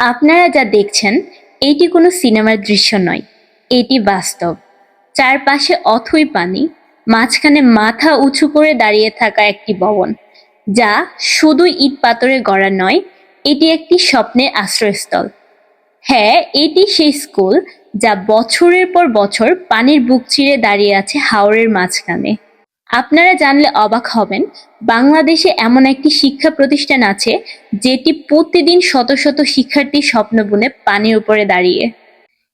আপনারা যা দেখছেন, এটি কোনো সিনেমার দৃশ্য নয়। এটি বাস্তব। চারপাশে অথই পানি, মাঝখানে মাথা উঁচু করে দাঁড়িয়ে থাকা একটি ভবন, যা শুধু ইট পাথরে গড়া নয়, এটি একটি স্বপ্নের আশ্রয়স্থল। হ্যাঁ এটি সেই স্কুল যা বছরের পর বছর পানির বুক চিরে দাঁড়িয়ে আছে হাওরের মাঝখানে। আপনারা জানলে অবাক হবেন, বাংলাদেশে এমন একটি শিক্ষা প্রতিষ্ঠান আছে, যেটি প্রতিদিন শত শত শিক্ষার্থীর স্বপ্ন বুনে পানির উপরে দাঁড়িয়ে।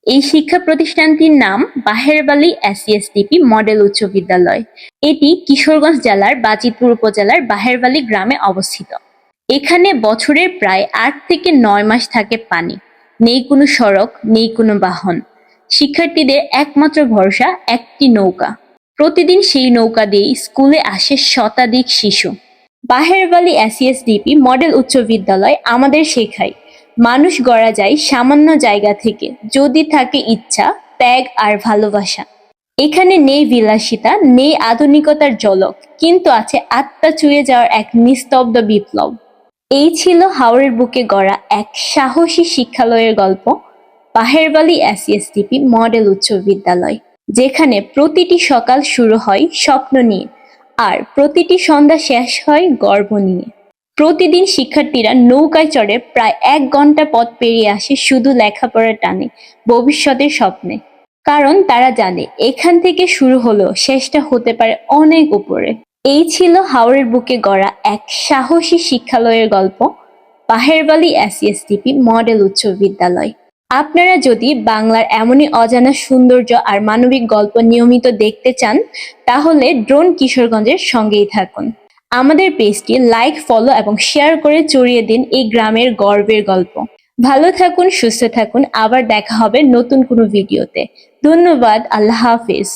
এই শিক্ষা প্রতিষ্ঠানটির নাম বাহেরবালি এসিএসডিপি মডেল উচ্চ বিদ্যালয়। এটি কিশোরগঞ্জ জেলার বাজিতপুর উপজেলার বাহেরবালি গ্রামে অবস্থিত। এখানে বছরের প্রায় আট থেকে নয় মাস থাকে পানি। নেই কোনো সড়ক, নেই কোনো বাহন। শিক্ষার্থীদের একমাত্র ভরসা, একটি নৌকা। প্রতিদিন সেই নৌকা দিয়েই স্কুলে আসে শতাধিক শিশু। বাহেরবালি এসিএসডিপি মডেল উচ্চ বিদ্যালয় আমাদের শেখায়, মানুষ গড়া যায় সামান্য জায়গা থেকে, যদি থাকে ইচ্ছা, ত্যাগ আর ভালোবাসা। এখানে নেই বিলাসিতা, নেই আধুনিকতার জলক কিন্তু আছে আত্মা চুয়ে যাওয়ার এক নিস্তব্ধ বিপ্লব। এই ছিল হাওড়ের বুকে গড়া এক সাহসী শিক্ষালয়ের গল্প বাহেরবালি এসিএসটিপি মডেল উচ্চ বিদ্যালয়। যেখানে প্রতিটি সকাল শুরু হয় স্বপ্ন নিয়ে, আর প্রতিটি সন্ধ্যা শেষ হয় গর্ব নিয়ে। প্রতিদিন শিক্ষার্থীরা নৌকায় চড়ে প্রায় এক ঘণ্টা পথ পেরিয়ে আসে শুধু লেখাপড়ার টানে, ভবিষ্যতের স্বপ্নে। কারণ তারা জানে এখান থেকে শুরু হলেও শেষটা হতে পারে অনেক উপরে। এই ছিল হাওড়ের বুকে গড়া এক সাহসী শিক্ষালয়ের গল্প বাহেরবালি এসিএসটিপি মডেল উচ্চ বিদ্যালয়। আপনারা যদি বাংলার এমনই অজানা সৌন্দর্য আর মানবিক গল্প নিয়মিত দেখতে চান, তাহলে ড্রোন কিশোরগঞ্জের সঙ্গেই থাকুন। আমাদের পেজটি লাইক, ফলো এবং শেয়ার করে চড়িয়ে দিন এই গ্রামের গর্বের গল্প। ভালো থাকুন, সুস্থ থাকুন। আবার দেখা হবে নতুন কোনো ভিডিওতে। ধন্যবাদ, আল্লাহ হাফিজ।